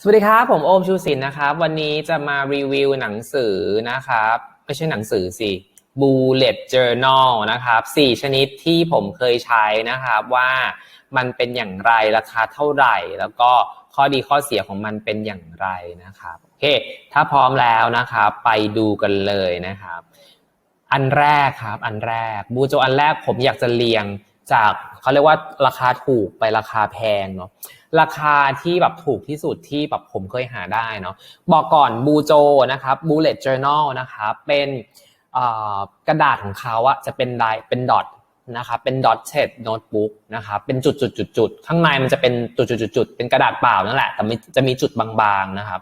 สวัสดีครับ ผมโอมชูสินนะครับ วันนี้จะมารีวิวหนังสือนะครับ ไม่ใช่หนังสือสิ Bullet Journal นะครับสี่ชนิดที่ผมเคยใช้นะครับว่ามันเป็นอย่างไรราคาเท่าไหร่ แล้วก็ข้อดีข้อเสียของมันเป็นอย่างไรนะครับโอเคถ้าพร้อมแล้วนะครับไปดูกันเลยนะครับ อันแรกครับอันแรกบูโจอันแรกผมอยากจะเรียง จากเขาเรียกว่าราคาถูกไปราคาแพงเนาะราคาที่แบบถูกที่สุดที่แบบผมเคยหาได้เนาะบอกก่อนบูโจนะครับ Bullet Journal นะครับเป็นกระดาษของเขาอะจะเป็นลายเป็นดอทนะครับเป็นดอทเชดโน้ตบุ๊กนะครับเป็นจุดจุดจุดจุดข้างในมันจะเป็นจุดจุดจุดจุดเป็นกระดาษเปล่านั่นแหละ แต่จะมีจุดบางๆนะครับ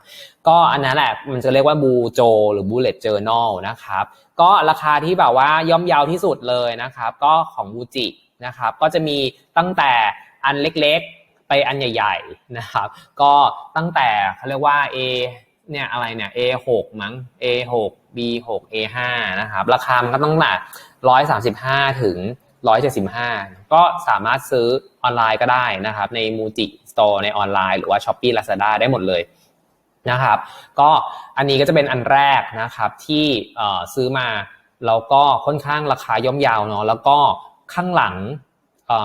ก็อันนั้นแหละมันจะเรียกว่าบูโจหรือ Bullet Journal นะครับ ก็ราคาที่แบบว่าย่อมเยาวที่สุดเลยนะครับ ก็ของบูจิ นะครับ ก็จะมีตั้งแต่อันเล็กๆ ไปอันใหญ่ ๆนะครับ ก็ตั้งแต่เขาเรียกว่า A เนี่ยอะไรเนี่ย A6 มั้ง A6 B6 A5 นะครับราคามันก็ต้องแต่135 ถึง 175 ก็สามารถซื้อออนไลน์ก็ได้นะครับ ในมูจิสโตร์ในออนไลน์หรือว่า Shopee Lazada ได้หมดเลยนะครับ ก็อันนี้ก็จะเป็นอันแรกนะครับที่ซื้อมาแล้วก็ค่อนข้างราคาย่อมยาวเนาะแล้วก็ ข้างหลัง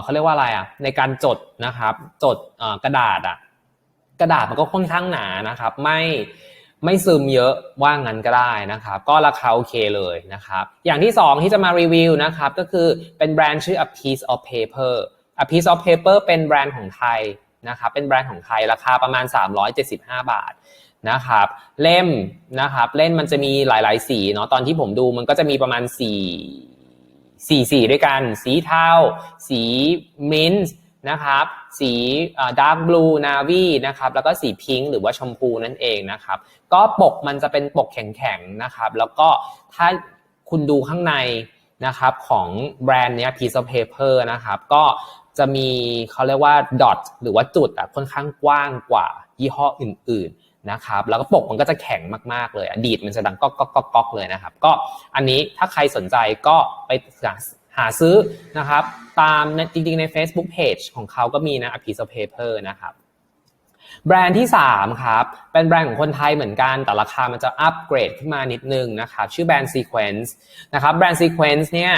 เขาเรียกว่าอะไรอะในการจดนะครับ จดกระดาษอะกระดาษมันก็ค่อนข้างหนานะครับ ไม่ไม่ซึมเยอะว่างั้นก็ได้นะครับ ก็ราคาโอเคเลยนะครับ อย่างที่สองที่จะมารีวิวนะครับ ก็คือเป็นแบรนด์ชื่อ A Piece of Paper A Piece of Paper เป็นแบรนด์ของไทยนะครับ เป็นแบรนด์ของไทยราคาประมาณ 375 บาทนะครับ เล่มนะครับ เล่มมันจะมีหลาย ๆ สีเนาะตอนที่ผมดูมันก็จะมีประมาณ4 4สีด้วยกัน สีเทาสีมิ้นท์นะครับ สีดาร์กบลูนาวีนะครับ แล้วก็สีพิงค์หรือว่าชมพูนั่นเองนะครับ ก็ปกมันจะเป็นปกแข็งๆนะครับ แล้วก็ถ้าคุณดูข้างในนะครับของแบรนด์เนี้ย piece of paper นะครับ ก็จะมีเขาเรียกว่า dot หรือว่าจุดอะค่อนข้างกว้างกว่ายี่ห้ออื่นๆ นะครับแล้วก็ปกมันก็จะแข็งมากๆเลยอดีตมันจะดังก๊อกก๊อกก๊อกก๊อกเลยนะครับ ก็อันนี้ถ้าใครสนใจก็ไปหาซื้อนะครับ ตามจริงๆใน Facebook Page ของเขาก็มีนะ A piece of paper นะครับแบรนด์ที่ 3 ครับ เป็นแบรนด์ของคนไทยเหมือนกัน แต่ราคามันจะอัปเกรดขึ้นมานิดนึงนะครับ ชื่อแบรนด์ Sequence นะครับ แบรนด์ Sequence เนี่ย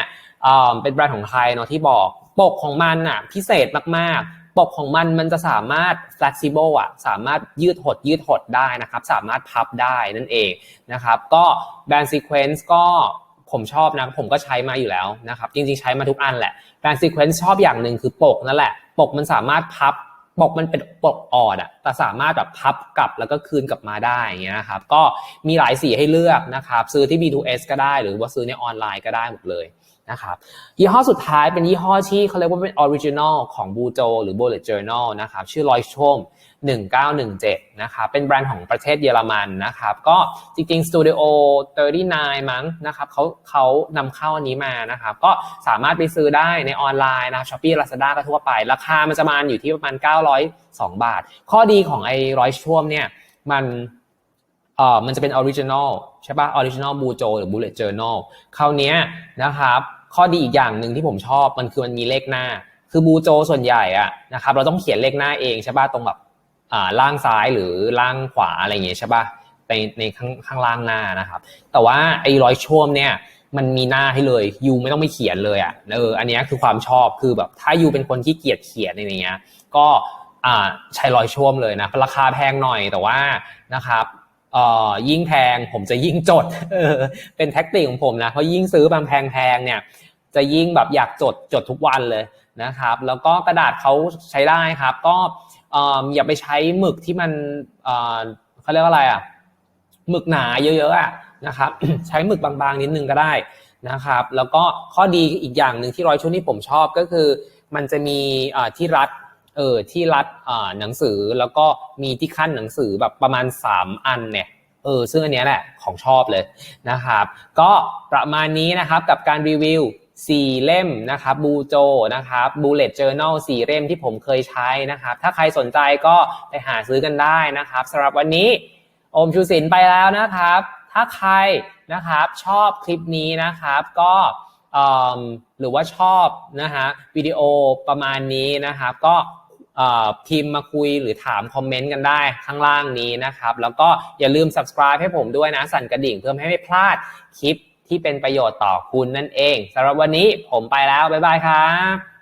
เป็นแบรนด์ของไทยเนาะที่บอก ปกของมันอะพิเศษมากๆ ปกของมันมันจะสามารถ flexible อะสามารถยืดหดยืดหดได้นะครับ สามารถพับได้นั่นเองนะครับ ก็แบรนด์ Sequence ก็ผมชอบนะผมก็ใช้มาอยู่แล้วนะครับ จริงๆใช้มาทุกอันแหละแบรนด์ Sequence ชอบอย่างหนึ่งคือปกนั่นแหละปกมันสามารถพับปกมันเป็นปกออดอะแต่สามารถแบบพับกลับแล้วก็คืนกลับมาได้อย่างเงี้ยนะครับ ก็มีหลายสีให้เลือกนะครับ ซื้อที่ B2S ก็ได้ หรือว่าซื้อในออนไลน์ก็ได้หมดเลย นะครับยี่ห้อสุดท้ายเป็นยี่ห้อที่เขาเรียกว่าเป็นออริจินอลของบูโจหรือ Bullet Journal นะครับชื่อ l o i c h o m 1917นะครับเป็นแบรนด์ของประเทศเยอรมันนะครับก็จริงๆ Studio 39 มั้งนะครับเขาเขานำเข้าอันนี้มานะครับก็สามารถไปซื้อได้ในออนไลน์นะ Shopee Lazada ก็ทั่วไป ราคามันจะมาอยู่ที่ประมาณ 902 บาท ข้อดีของไอ้ร้อยช่วมเนี่ยมันเอ่อมันจะเป็นออริจินอลใช่ป่ะออริจินอลบูโจหรือ Bullet Journal คราวนี้นะครับ ข้อดีอีกอย่างหนึ่งที่ผมชอบมันคือมันมีเลขหน้า คือบูโจส่วนใหญ่อะนะครับเราต้องเขียนเลขหน้าเองใช่ป่ะตรงแบบอ่าล่างซ้ายหรือล่างขวาอะไรอย่างเงี้ยใช่ป่ะในในข้างข้างล่างหน้านะครับ แต่ว่าไอ้ร้อยช่วมเนี่ยมันมีหน้าให้เลยยูไม่ต้องไปเขียนเลยอะเอออันนี้คือความชอบคือแบบถ้ายูเป็นคนที่เกียจเขียนอะไรเงี้ยก็อ่าใช้ร้อยช่วมเลยนะราคาแพงหน่อยแต่ว่านะครับ ยิ่งแพงผมจะยิ่งจดเออเป็นแท็กติกของผมนะเพราะยิ่งซื้อบางแพงๆเนี่ยจะยิ่งแบบอยากจดจดทุกวันเลยนะครับ แล้วก็กระดาษเขาใช้ได้ครับ ก็อย่าไปใช้หมึกที่มันเขาเรียกว่าอะไรอะหมึกหนาเยอะๆอะนะครับใช้หมึกบางๆนิดนึงก็ได้นะครับ แล้วก็ข้อดีอีกอย่างหนึ่งที่ร้อยชุดที่ผมชอบก็คือ มันจะมีที่รัด เออที่รัดหนังสือแล้วก็มีที่ขั้นหนังสือแบบประมาณ 3 อันเนี่ยเออซึ่งอันนี้แหละของชอบเลยนะครับ ก็ประมาณนี้นะครับกับการรีวิว4เล่มนะครับบูโจนะครับ Bullet Journal 4เล่มที่ผมเคยใช้นะครับ ถ้าใครสนใจก็ไปหาซื้อกันได้นะครับสำหรับวันนี้โอมชูศิลป์ไปแล้วนะครับ ถ้าใครนะครับชอบคลิปนี้นะครับก็หรือว่าชอบนะฮะวิดีโอประมาณนี้นะครับ ก็ พิมพ์มาคุยหรือถามคอมเมนต์กันได้ข้างล่างนี้นะครับ แล้วก็อย่าลืม subscribe ให้ผมด้วยนะ สั่นกระดิ่งเพื่อไม่ให้พลาดคลิปที่เป็นประโยชน์ต่อคุณนั่นเองสำหรับวันนี้ผมไปแล้ว บ๊ายบายครับ